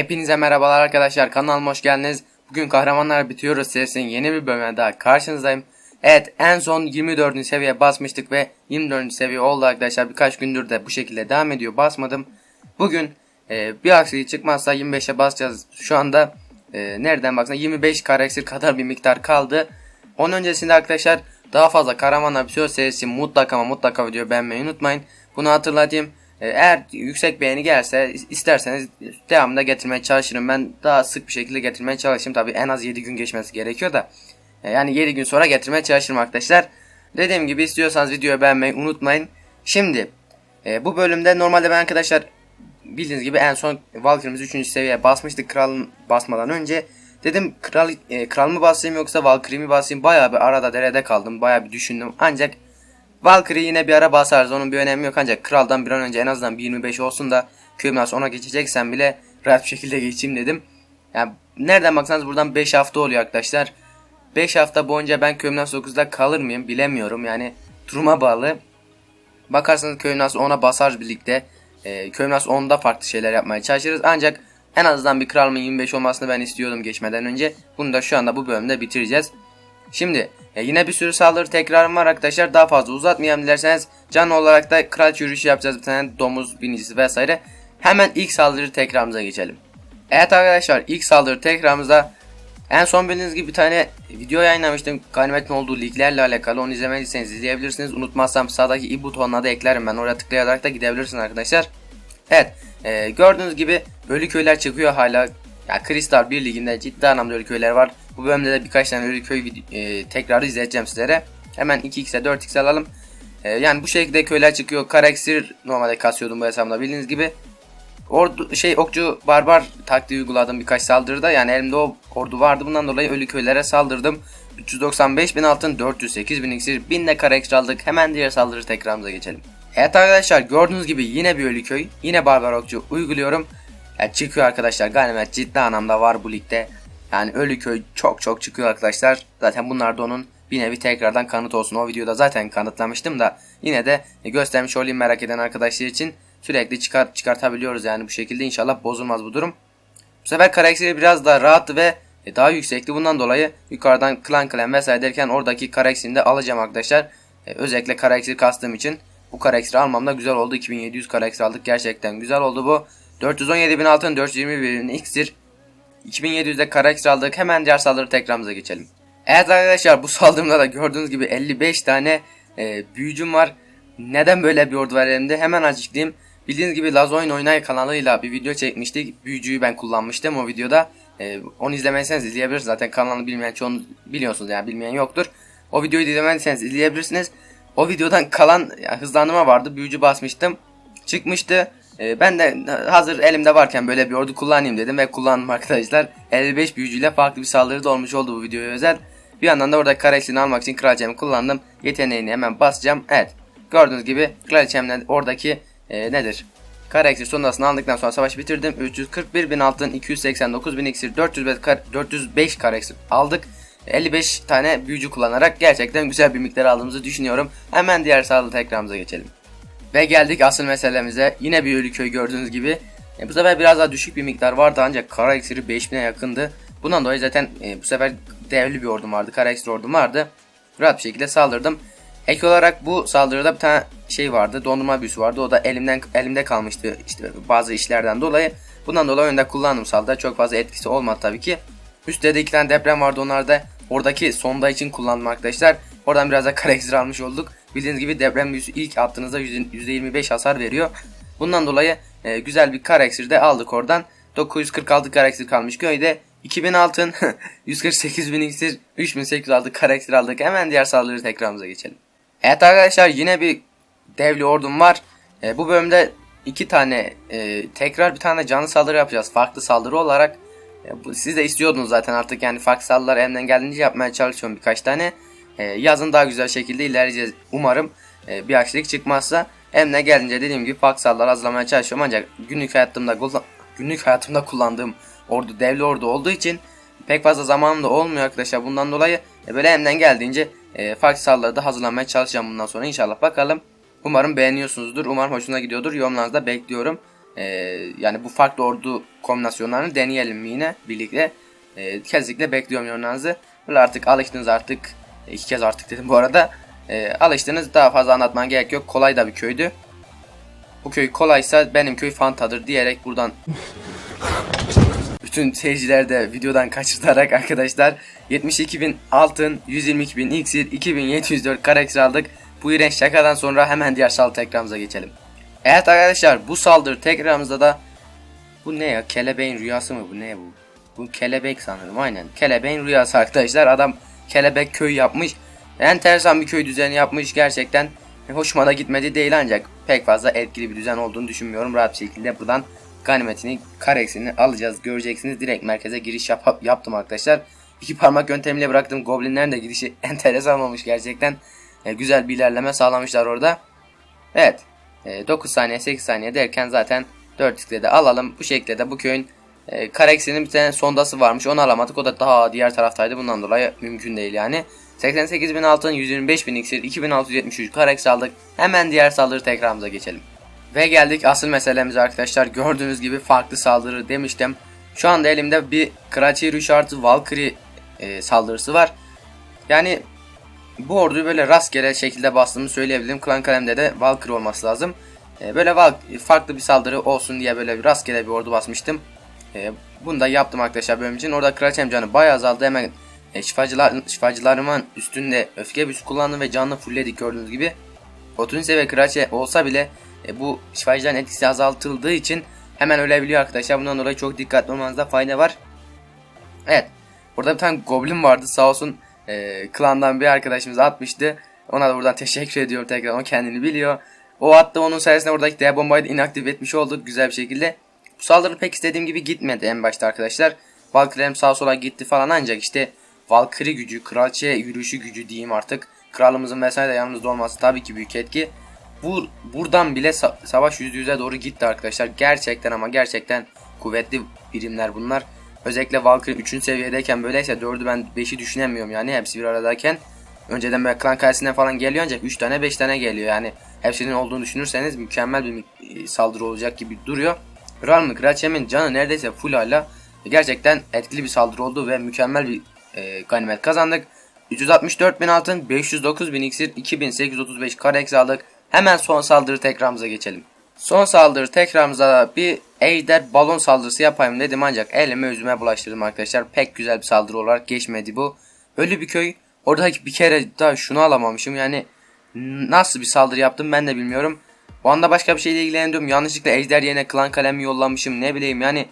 Hepinize merhabalar arkadaşlar kanalıma hoş geldiniz. Bugün Kahramanlar Bitiyoruz serisinin yeni bir bölümüne daha karşınızdayım. Evet en son 24. seviye basmıştık ve 24. seviye oldu arkadaşlar. Birkaç gündür de bu şekilde devam ediyor basmadım. Bugün e, bir aksilik çıkmazsa 25'e basacağız. Şu anda e, nereden baksan 25 karakter kadar bir miktar kaldı. Onun öncesinde arkadaşlar daha fazla Kahramanlar Bitiyoruz serisi mutlaka ama mutlaka video beğenmeyi unutmayın. Bunu hatırlatayım. E, Eğer yüksek beğeni gelirse isterseniz devamında getirmeye çalışırım. Ben daha sık bir şekilde getirmeye çalışırım. Tabi en az 7 gün geçmesi gerekiyor da. E, Yani 7 gün sonra getirmeye çalışırım arkadaşlar. Dediğim gibi istiyorsanız videoyu beğenmeyi unutmayın. Şimdi e, bu bölümde normalde ben arkadaşlar bildiğiniz gibi en son Valkyrie'mizi 3. seviyeye basmıştık kralın basmadan önce. Dedim kral, kral mı basayım yoksa Valkyrie mi basayım bayağı bir arada derede kaldım bayağı bir düşündüm ancak Valkyrie yine bir ara basarız onun bir önemi yok ancak kraldan bir an önce en azından bir 25 olsun da köyümden ona geçeceksen bile rahat bir şekilde geçeyim dedim. Yani nereden baksanız buradan 5 hafta oluyor arkadaşlar. 5 hafta boyunca ben köyümden 9'da kalır mıyım bilemiyorum yani duruma bağlı. Bakarsanız köyümden ona basarız birlikte. E, köyümden 10'da farklı şeyler yapmaya çalışırız ancak en azından bir kralımın 25 olmasını ben istiyordum geçmeden önce. Bunu da şu anda bu bölümde bitireceğiz. Şimdi e, yine bir sürü saldırı tekrarım var arkadaşlar. Daha fazla uzatmayalım dilerseniz. Canlı olarak da kral yürüyüşü yapacağız. Bir tane domuz binicisi vesaire. Hemen ilk saldırı tekrarımıza geçelim. Evet arkadaşlar ilk saldırı tekrarımızda en son bildiğiniz gibi bir tane video yayınlamıştım. Ganimetin olduğu liglerle alakalı. Onu izlemediyseniz izleyebilirsiniz. Unutmazsam sağdaki i butonuna da eklerim ben. Oraya tıklayarak da gidebilirsiniz arkadaşlar. Evet e, gördüğünüz gibi ölü köyler çıkıyor hala. Ya Kristal 1 liginde ciddi anlamda ölü köyler var. Bu bölümde de birkaç tane ölü köy e, tekrarı izleyeceğim sizlere. Hemen 2x'e 4x alalım. E, yani bu şekilde köyler çıkıyor. Karaksir normalde kasıyordum bu hesabımda bildiğiniz gibi. Ordu şey okçu barbar taktiği uyguladım birkaç saldırıda. Yani elimde o ordu vardı. Bundan dolayı ölü köylere saldırdım. 395 bin altın, 408 bin iksir, 1000 de kara ekstra aldık. Hemen diğer saldırı tekrarımıza geçelim. Evet arkadaşlar gördüğünüz gibi yine bir ölü köy. Yine barbar okçu uyguluyorum. Yani çıkıyor arkadaşlar. Ganimet ciddi anlamda var bu ligde. Yani ölü köy çok çok çıkıyor arkadaşlar. Zaten bunlar da onun bir nevi tekrardan kanıt olsun. O videoda zaten kanıtlamıştım da yine de göstermiş olayım merak eden arkadaşlar için sürekli çıkar çıkartabiliyoruz yani bu şekilde inşallah bozulmaz bu durum. Bu sefer karakteri biraz daha rahattı ve daha yüksekti. Bundan dolayı yukarıdan klan klan vesaire derken oradaki karakteri de alacağım arkadaşlar. Ee, özellikle karakteri kastığım için bu karakteri almam da güzel oldu. 2700 karakter aldık. Gerçekten güzel oldu bu. 417 bin altın 421 bin iksir 2700'de karakter aldık. Hemen diğer saldırı tekrarımıza geçelim. Evet arkadaşlar bu saldırımda da gördüğünüz gibi 55 tane e, büyücüm var. Neden böyle bir ordu var elimde? Hemen açıklayayım. Bildiğiniz gibi Laz Oyun Oynay kanalıyla bir video çekmiştik. Büyücüyü ben kullanmıştım o videoda. E, onu izlemezseniz izleyebilirsiniz. Zaten kanalını bilmeyen çoğunu biliyorsunuz yani bilmeyen yoktur. O videoyu izlemediyseniz izleyebilirsiniz. O videodan kalan yani hızlandırma vardı. Büyücü basmıştım. Çıkmıştı. Ee, ben de hazır elimde varken böyle bir ordu kullanayım dedim ve kullandım arkadaşlar. 55 büyücüyle farklı bir saldırı da olmuş oldu bu videoya özel. Bir yandan da orada kraliçeni almak için kraliçemi kullandım. Yeteneğini hemen basacağım. Evet. Gördüğünüz gibi kraliçemle oradaki e, nedir? Kara iksir sonrasını aldıktan sonra savaşı bitirdim. 341 bin altın, 289 bin iksir, 405, kar, 405 kara aldık. 55 tane büyücü kullanarak gerçekten güzel bir miktar aldığımızı düşünüyorum. Hemen diğer sağlığı tekrarımıza geçelim. Ve geldik asıl meselemize. Yine bir ölü köy gördüğünüz gibi. E, bu sefer biraz daha düşük bir miktar vardı ancak kara iksiri 5000'e yakındı. Bundan dolayı zaten e, bu sefer devli bir ordum vardı. Kara iksir ordum vardı. Rahat bir şekilde saldırdım. Ek olarak bu saldırıda bir tane şey vardı. Dondurma büyüsü vardı. O da elimden elimde kalmıştı işte bazı işlerden dolayı. Bundan dolayı önde kullandım saldırıda. Çok fazla etkisi olmadı tabii ki. Üstte de iki tane deprem vardı. Onlar da oradaki sonda için kullandım arkadaşlar. Oradan biraz da kara iksir almış olduk. Bildiğiniz gibi deprem büyüsü ilk attığınızda %25 hasar veriyor. Bundan dolayı e, güzel bir kara iksir de aldık oradan. 946 kara iksir kalmış köyde. 2000 altın, 148 bin iksir, 3800 aldık kara iksir aldık. Hemen diğer saldırı tekrarımıza geçelim. Evet arkadaşlar yine bir devli ordum var. E, bu bölümde iki tane e, tekrar bir tane canlı saldırı yapacağız. Farklı saldırı olarak. E, bu, siz de istiyordunuz zaten artık yani farklı saldırılar elimden geldiğince yapmaya çalışıyorum birkaç tane. E, yazın daha güzel şekilde ilerleyeceğiz umarım. E, bir aksilik çıkmazsa elimden geldiğince dediğim gibi farklı saldırılar hazırlamaya çalışıyorum ancak günlük hayatımda günlük hayatımda kullandığım ordu devli ordu olduğu için pek fazla zamanım da olmuyor arkadaşlar bundan dolayı e, böyle elimden geldiğince e, farklı saldırıları da hazırlamaya çalışacağım bundan sonra inşallah bakalım. Umarım beğeniyorsunuzdur. Umarım hoşuna gidiyordur. Yorumlarınızda bekliyorum. e, yani bu farklı ordu kombinasyonlarını deneyelim yine birlikte. E, kesinlikle bekliyorum yorumlarınızı. Böyle artık alıştınız artık. İki kez artık dedim bu arada. E, alıştınız daha fazla anlatman gerek yok. Kolay da bir köydü. Bu köy kolaysa benim köy fantadır diyerek buradan bütün seyirciler de videodan kaçırtarak arkadaşlar 72.000 altın, 122.000 iksir, 2704 karakter aldık. Bu iğrenç şakadan sonra hemen diğer saldırı tekrarımıza geçelim. Evet arkadaşlar bu saldırı tekrarımızda da bu ne ya kelebeğin rüyası mı bu ne bu? Bu kelebek sanırım aynen. Kelebeğin rüyası arkadaşlar adam kelebek köy yapmış. Enteresan bir köy düzeni yapmış gerçekten. Hoşuma da gitmedi değil ancak pek fazla etkili bir düzen olduğunu düşünmüyorum. Rahat bir şekilde buradan ganimetini, kareksini alacağız. Göreceksiniz direkt merkeze giriş yap yaptım arkadaşlar. İki parmak yöntemiyle bıraktım. Goblinlerin de gidişi enteresan olmuş gerçekten. E, güzel bir ilerleme sağlamışlar orada. Evet. E, 9 saniye 8 saniye derken zaten 4 de alalım. Bu şekilde de bu köyün e, kareksinin bir tane sondası varmış. Onu alamadık. O da daha diğer taraftaydı. Bundan dolayı mümkün değil yani. 88.000 altın, 125.000 iksir, 2673 kareks aldık. Hemen diğer saldırı tekrarımıza geçelim. Ve geldik asıl meselemize arkadaşlar. Gördüğünüz gibi farklı saldırı demiştim. Şu anda elimde bir Kraliçe Richard Valkyrie e, saldırısı var. Yani bu orduyu böyle rastgele şekilde bastığımı söyleyebilirim. Klan kalemde de Valkyrie olması lazım. E, böyle farklı bir saldırı olsun diye böyle rastgele bir ordu basmıştım. E, bunu da yaptım arkadaşlar bölüm için. Orada kraliçem canı bayağı azaldı. Hemen e, şifacılar, şifacılarımın üstünde öfke büyüsü kullandım ve canını fullledik gördüğünüz gibi. 30 seviye kraliçe olsa bile e, bu şifacıların etkisi azaltıldığı için hemen ölebiliyor arkadaşlar. Bundan dolayı çok dikkatli olmanızda fayda var. Evet. Burada bir tane goblin vardı sağ olsun. E, klandan bir arkadaşımız atmıştı. Ona da buradan teşekkür ediyorum tekrar. O kendini biliyor. O attı onun sayesinde oradaki dev bombayı da inaktif etmiş olduk güzel bir şekilde. Bu saldırı pek istediğim gibi gitmedi en başta arkadaşlar. Valkyrie'm sağ sola gitti falan ancak işte Valkyrie gücü, kraliçe yürüyüşü gücü diyeyim artık. Kralımızın vesaire de yanımızda olması tabii ki büyük etki. Bu buradan bile sa savaş %100'e doğru gitti arkadaşlar. Gerçekten ama gerçekten kuvvetli birimler bunlar. Özellikle Valkyrie 3. seviyedeyken böyleyse 4'ü ben 5'i düşünemiyorum yani hepsi bir aradayken. Önceden böyle klan kalesinden falan geliyor ancak 3 tane 5 tane geliyor yani. Hepsinin olduğunu düşünürseniz mükemmel bir e, saldırı olacak gibi duruyor. Realm Kraliçemin canı neredeyse full hala. Gerçekten etkili bir saldırı oldu ve mükemmel bir e, ganimet kazandık. 364 bin altın, 509 bin iksir, 2835 kare aldık. Hemen son saldırı tekrarımıza geçelim. Son saldırı tekrarımıza bir ejder balon saldırısı yapayım dedim ancak elime yüzüme bulaştırdım arkadaşlar. Pek güzel bir saldırı olarak geçmedi bu. Ölü bir köy. Oradaki bir kere daha şunu alamamışım yani nasıl bir saldırı yaptım ben de bilmiyorum. O başka bir şeyle ilgileniyorum. Yanlışlıkla ejder yerine klan kalemi yollamışım ne bileyim yani.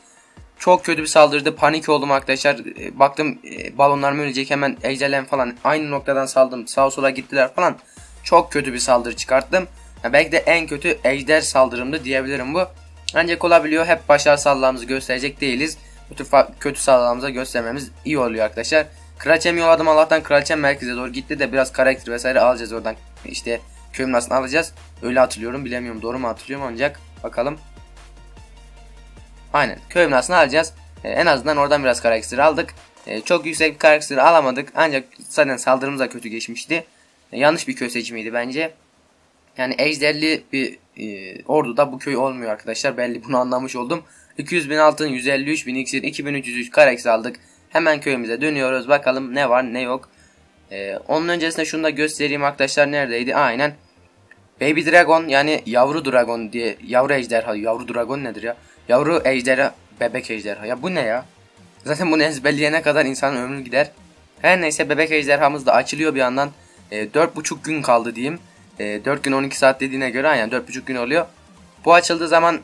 Çok kötü bir saldırıdı. Panik oldum arkadaşlar. E, baktım e, balonlarım ölecek hemen ejderlerim falan aynı noktadan saldım. Sağa sola gittiler falan. Çok kötü bir saldırı çıkarttım. Ya belki de en kötü ejder saldırımdı diyebilirim bu. Ancak olabiliyor. Hep başarı saldırımızı gösterecek değiliz. Bu tür kötü saldırımızı göstermemiz iyi oluyor arkadaşlar. Kraliçem yolladım Allah'tan kraliçem merkeze doğru gitti de biraz karakter vesaire alacağız oradan. İşte nasıl alacağız. Öyle hatırlıyorum bilemiyorum doğru mu hatırlıyorum ancak bakalım. Aynen köy binasını alacağız. Ee, en azından oradan biraz karakter aldık. Ee, çok yüksek bir karakter alamadık ancak zaten saldırımız da kötü geçmişti. Ee, yanlış bir köy seçimiydi bence. Yani ejderli bir e, orduda bu köy olmuyor arkadaşlar. Belli bunu anlamış oldum. 200 bin altın, 153 bin iksir, 2303 karakter aldık. Hemen köyümüze dönüyoruz. Bakalım ne var ne yok. Ee, onun öncesinde şunu da göstereyim arkadaşlar neredeydi? Aynen. Baby Dragon yani yavru dragon diye yavru ejderha yavru dragon nedir ya? Yavru ejderha, bebek ejderha. Ya bu ne ya? Zaten bunu ezberleyene kadar insanın ömrü gider. Her neyse bebek ejderhamız da açılıyor bir yandan. E, 4,5 gün kaldı diyeyim. E, 4 gün 12 saat dediğine göre yani 4,5 gün oluyor. Bu açıldığı zaman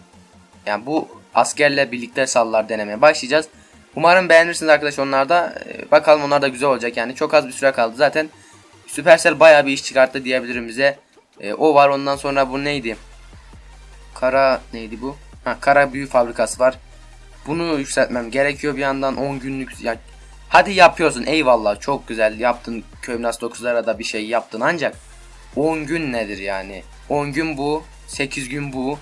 yani bu askerle birlikte sallar denemeye başlayacağız. Umarım beğenirsiniz arkadaşlar onlarda. E, bakalım onlar da güzel olacak yani. Çok az bir süre kaldı zaten. Supercell baya bir iş çıkarttı diyebilirim bize. E, o var ondan sonra bu neydi? Kara neydi bu? Ha, kara büyü fabrikası var. Bunu yükseltmem gerekiyor bir yandan 10 günlük ya hadi yapıyorsun eyvallah çok güzel yaptın Köynas 9'lara da bir şey yaptın ancak 10 gün nedir yani 10 gün bu 8 gün bu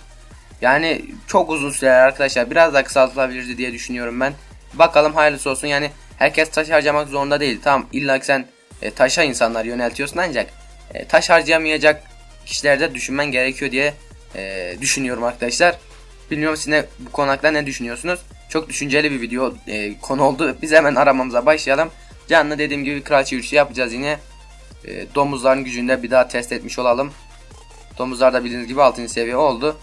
yani çok uzun sürer arkadaşlar biraz daha kısaltılabilirdi diye düşünüyorum ben bakalım hayırlısı olsun yani herkes taş harcamak zorunda değil tamam illa ki sen e, taşa insanlar yöneltiyorsun ancak e, taş harcayamayacak kişilerde düşünmen gerekiyor diye e, düşünüyorum arkadaşlar Bilmiyorum siz bu konu hakkında ne düşünüyorsunuz? Çok düşünceli bir video e, konu oldu. Biz hemen aramamıza başlayalım. Canlı dediğim gibi kraliçe yürüyüşü yapacağız yine. E, domuzların gücünde bir daha test etmiş olalım. Domuzlar da bildiğiniz gibi 6. seviye oldu.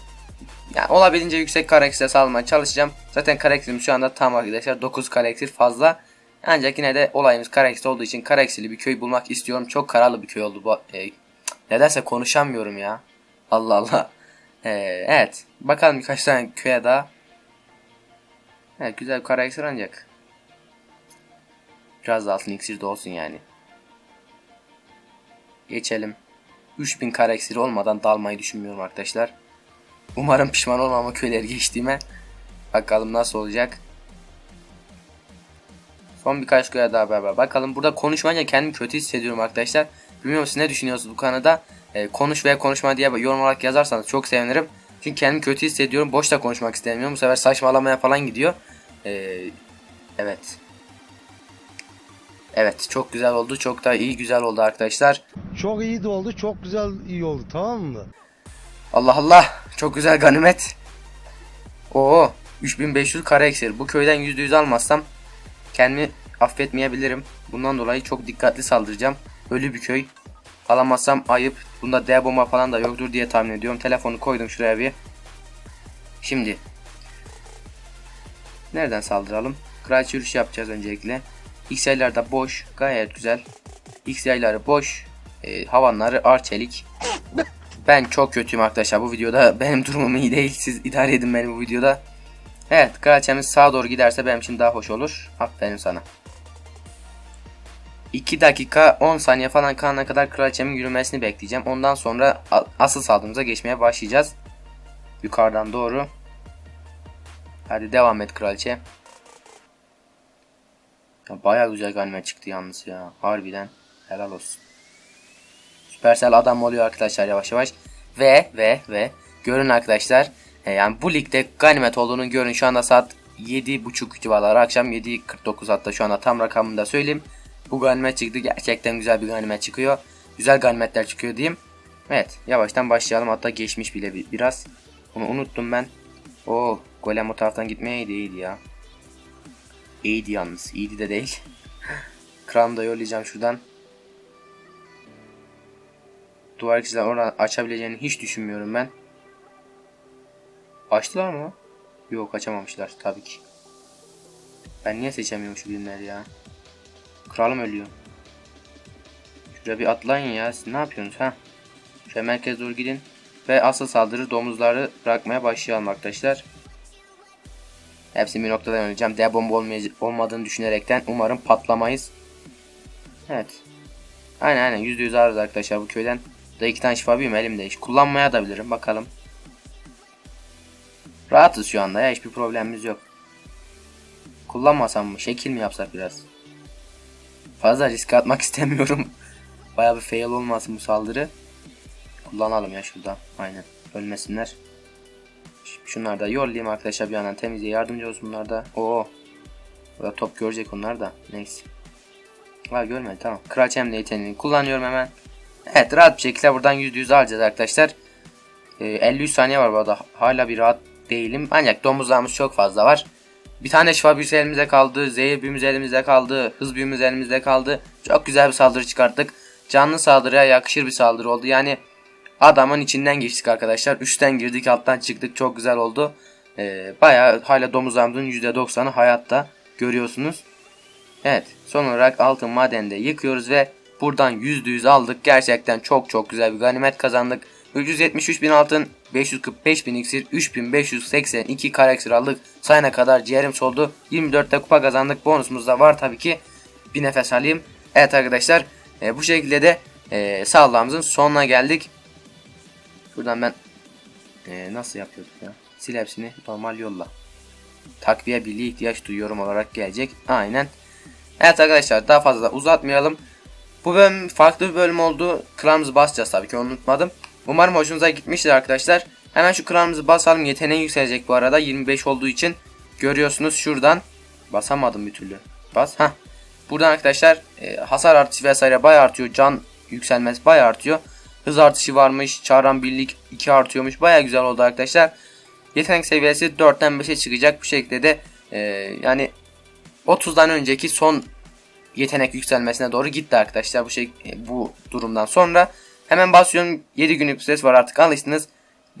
Yani olabildiğince yüksek karakter salmaya çalışacağım. Zaten karakterim şu anda tam arkadaşlar 9 karakter fazla. Ancak yine de olayımız karakter olduğu için karakterli bir köy bulmak istiyorum. Çok karalı bir köy oldu bu. E, nedense konuşamıyorum ya. Allah Allah. E, evet. Bakalım birkaç tane köye daha. Evet güzel bir karakter ancak. Biraz da altın iksir de olsun yani. Geçelim. 3000 karakter olmadan dalmayı düşünmüyorum arkadaşlar. Umarım pişman olmam o köyleri geçtiğime. Bakalım nasıl olacak. Son birkaç köye daha beraber bakalım. Burada konuşmayınca kendimi kötü hissediyorum arkadaşlar. Bilmiyorum siz ne düşünüyorsunuz bu konuda. Ee, konuş veya konuşma diye yorum olarak yazarsanız çok sevinirim. Çünkü kendimi kötü hissediyorum. Boş da konuşmak istemiyorum. Bu sefer saçmalamaya falan gidiyor. Ee, evet. Evet çok güzel oldu. Çok da iyi güzel oldu arkadaşlar. Çok iyi de oldu, çok güzel iyi oldu tamam mı? Allah Allah. Çok güzel ganimet. Oo 3500 kare eksir. Bu köyden %100 almazsam kendimi affetmeyebilirim. Bundan dolayı çok dikkatli saldıracağım. Ölü bir köy. Alamazsam ayıp. Bunda D bomba falan da yoktur diye tahmin ediyorum. Telefonu koydum şuraya bir. Şimdi. Nereden saldıralım? Kraliçe yürüyüşü yapacağız öncelikle. X yayları boş. Gayet güzel. X yayları boş. E, havanları arçelik. Ben çok kötüyüm arkadaşlar bu videoda. Benim durumum iyi değil. Siz idare edin beni bu videoda. Evet kraliçemiz sağa doğru giderse benim için daha hoş olur. Aferin sana. 2 dakika 10 saniye falan kalana kadar kraliçemin yürümesini bekleyeceğim. Ondan sonra asıl saldırımıza geçmeye başlayacağız. Yukarıdan doğru. Hadi devam et kraliçe. Ya bayağı güzel galime çıktı yalnız ya. Harbiden helal olsun. Süpersel adam oluyor arkadaşlar yavaş yavaş. Ve ve ve görün arkadaşlar yani bu ligde ganimet olduğunu görün şu anda saat 7.30 civarları akşam 7.49 hatta şu anda tam rakamını da söyleyeyim. Bu ganimet çıktı gerçekten güzel bir ganimet çıkıyor. Güzel ganimetler çıkıyor diyeyim. Evet yavaştan başlayalım hatta geçmiş bile bir, biraz. Bunu unuttum ben. O golem o taraftan gitmeye iyiydi ya. İyiydi yalnız iyiydi de değil. Kralımı da yollayacağım şuradan. Duvar ikisinden oradan açabileceğini hiç düşünmüyorum ben. Açtılar mı? Yok açamamışlar tabii ki. Ben niye seçemiyorum şu birimleri ya? Kralım ölüyor. Şuraya bir atlayın ya. Siz ne yapıyorsunuz ha? Şöyle merkez doğru gidin. Ve asıl saldırı domuzları bırakmaya başlayalım arkadaşlar. Hepsini bir noktadan öleceğim. D bomba olmadığını düşünerekten umarım patlamayız. Evet. Aynen aynen %100 alırız arkadaşlar bu köyden. Da iki tane şifa büyüm elimde. Hiç kullanmaya da bilirim. Bakalım. Rahatız şu anda ya. Hiçbir problemimiz yok. Kullanmasam mı? Şekil mi yapsak biraz? Fazla risk atmak istemiyorum. Baya bir fail olmasın bu saldırı. Kullanalım ya şurada. Aynen. Ölmesinler. Şunları da yollayayım arkadaşlar bir yandan temizliğe yardımcı olsun bunlar da. Oo. Burada top görecek onlar da. Neyse. Ha görmedi tamam. Kraliçem yeteneğini kullanıyorum hemen. Evet rahat bir şekilde buradan %100 alacağız arkadaşlar. Ee, 53 saniye var burada. Hala bir rahat değilim. Ancak domuzlarımız çok fazla var. Bir tane şifa büyüsü elimizde kaldı. Zehir büyümüz elimizde kaldı. Hız büyümüz elimizde kaldı. Çok güzel bir saldırı çıkarttık. Canlı saldırıya yakışır bir saldırı oldu. Yani adamın içinden geçtik arkadaşlar. Üstten girdik alttan çıktık. Çok güzel oldu. Ee, Baya hala domuzlarımızın %90'ı hayatta. Görüyorsunuz. Evet son olarak altın madende yıkıyoruz ve buradan %100 aldık. Gerçekten çok çok güzel bir ganimet kazandık. 373 bin altın, 545 bin iksir, 3582 kare iksir aldık. Sayına kadar ciğerim soldu. 24'te kupa kazandık. Bonusumuz da var tabii ki. Bir nefes alayım. Evet arkadaşlar e, bu şekilde de e, sağlığımızın sonuna geldik. Şuradan ben e, nasıl yapıyorduk ya? Sil hepsini normal yolla. Takviye birliği ihtiyaç duyuyorum olarak gelecek. Aynen. Evet arkadaşlar daha fazla da uzatmayalım. Bu bölüm farklı bir bölüm oldu. Klanımızı basacağız tabii ki unutmadım. Umarım hoşunuza gitmiştir arkadaşlar. Hemen şu klanımızı basalım. Yeteneği yükselecek bu arada. 25 olduğu için görüyorsunuz şuradan. Basamadım bir türlü. Bas. ha. Buradan arkadaşlar e, hasar artışı vesaire bayağı artıyor. Can yükselmesi bayağı artıyor. Hız artışı varmış. Çağıran birlik 2 artıyormuş. Bayağı güzel oldu arkadaşlar. yetenek seviyesi 4'ten 5'e çıkacak. Bu şekilde de e, yani 30'dan önceki son yetenek yükselmesine doğru gitti arkadaşlar bu şey e, bu durumdan sonra. Hemen basıyorum 7 günlük süresi var artık alıştınız.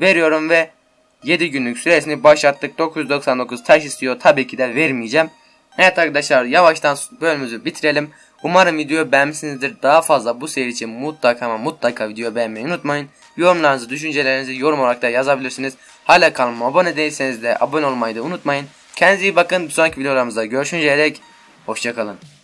Veriyorum ve 7 günlük süresini başlattık. 999 taş istiyor. Tabii ki de vermeyeceğim. Evet arkadaşlar yavaştan bölümümüzü bitirelim. Umarım videoyu beğenmişsinizdir. Daha fazla bu seri için mutlaka ama mutlaka video beğenmeyi unutmayın. Yorumlarınızı, düşüncelerinizi yorum olarak da yazabilirsiniz. Hala kanalıma abone değilseniz de abone olmayı da unutmayın. Kendinize iyi bakın. Bir sonraki videolarımızda görüşünceye dek hoşçakalın.